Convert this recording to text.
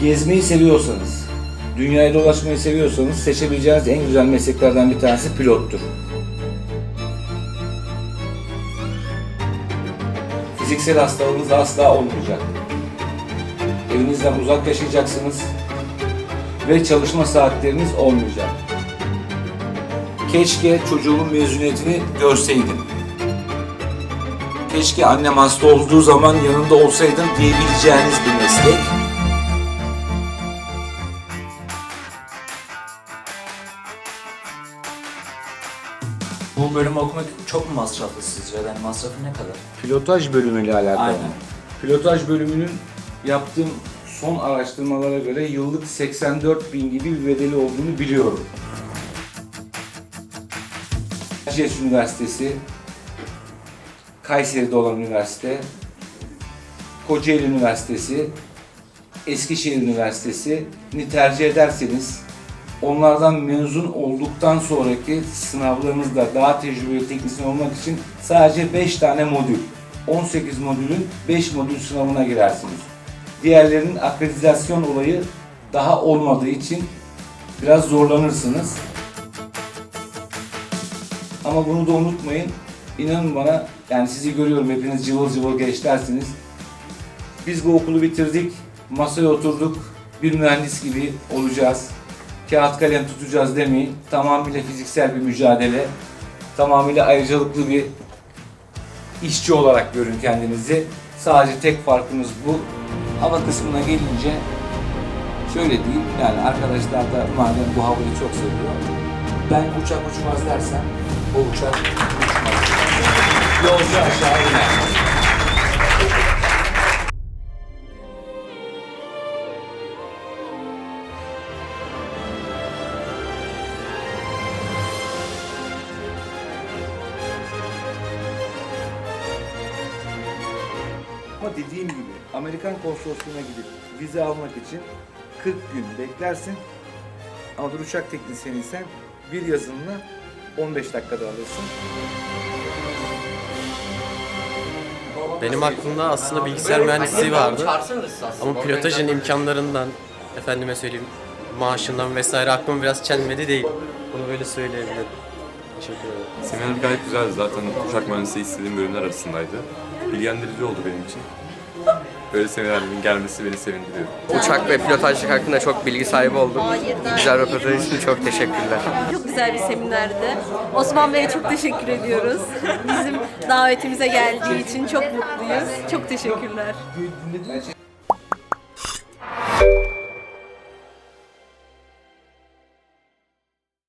Gezmeyi seviyorsanız, dünyayı dolaşmayı seviyorsanız seçebileceğiniz en güzel mesleklerden bir tanesi pilottur. Fiziksel hastalığınız asla olmayacak. Evinizden uzak yaşayacaksınız ve çalışma saatleriniz olmayacak. Keşke çocuğumun mezuniyetini görseydim. Keşke annem hasta olduğu zaman yanında olsaydım diyebileceğiniz bir meslek. Bu bölümü okumak çok mu masraflı sizce? Yani masrafı ne kadar? Pilotaj bölümüyle alakalı. Aynen. Pilotaj bölümünün yaptığım son araştırmalara göre yıllık 84 bin gibi bir bedeli olduğunu biliyorum. Erciyes Üniversitesi, Kayseri'de olan üniversite, Kocaeli Üniversitesi, Eskişehir Üniversitesi'ni tercih ederseniz onlardan mezun olduktan sonraki sınavlarınızda daha tecrübeli teknisyen olmak için sadece 5 tane modül, 18 modülün 5 modül sınavına girersiniz. Diğerlerinin akreditasyon olayı daha olmadığı için biraz zorlanırsınız. Ama bunu da unutmayın. İnanın bana, yani sizi görüyorum hepiniz cıvıl cıvıl gençlersiniz. Biz bu okulu bitirdik, masaya oturduk, bir mühendis gibi olacağız. Kağıt kalem tutacağız demeyin. Tamamıyla fiziksel bir mücadele, tamamıyla ayrıcalıklı bir işçi olarak görün kendinizi. Sadece tek farkımız bu. Hava kısmına gelince şöyle diyeyim, yani arkadaşlar da madem bu havayı çok seviyor, ben uçak uçmaz dersem o uçak uçmaz. Yolcu aşağı iner. Ama dediğim gibi Amerikan konsolosluğuna gidip vize almak için 40 gün beklersin. Ama bir uçak teknisyeniysen bir yazılımla 15 dakikada alırsın. Benim aklımda aslında bilgisayar mühendisliği vardı. Ama pilotajın imkanlarından, efendime söyleyeyim, maaşından vesaire aklım biraz çelmedi değil. Bunu böyle söyleyebilirim. Teşekkür ederim. Seminer gayet güzeldi zaten uçak mühendisliği istediğim bölümler arasındaydı. Bilgilendirici oldu benim için. Böyle seminerlerin gelmesi beni sevindiriyor. Uçak ve pilotajlık hakkında çok bilgi sahibi oldum. Güzel röportaj için çok teşekkürler. Çok güzel bir seminerdi. Osman Bey'e çok teşekkür ediyoruz. Bizim davetimize geldiği için çok mutluyuz. Çok teşekkürler.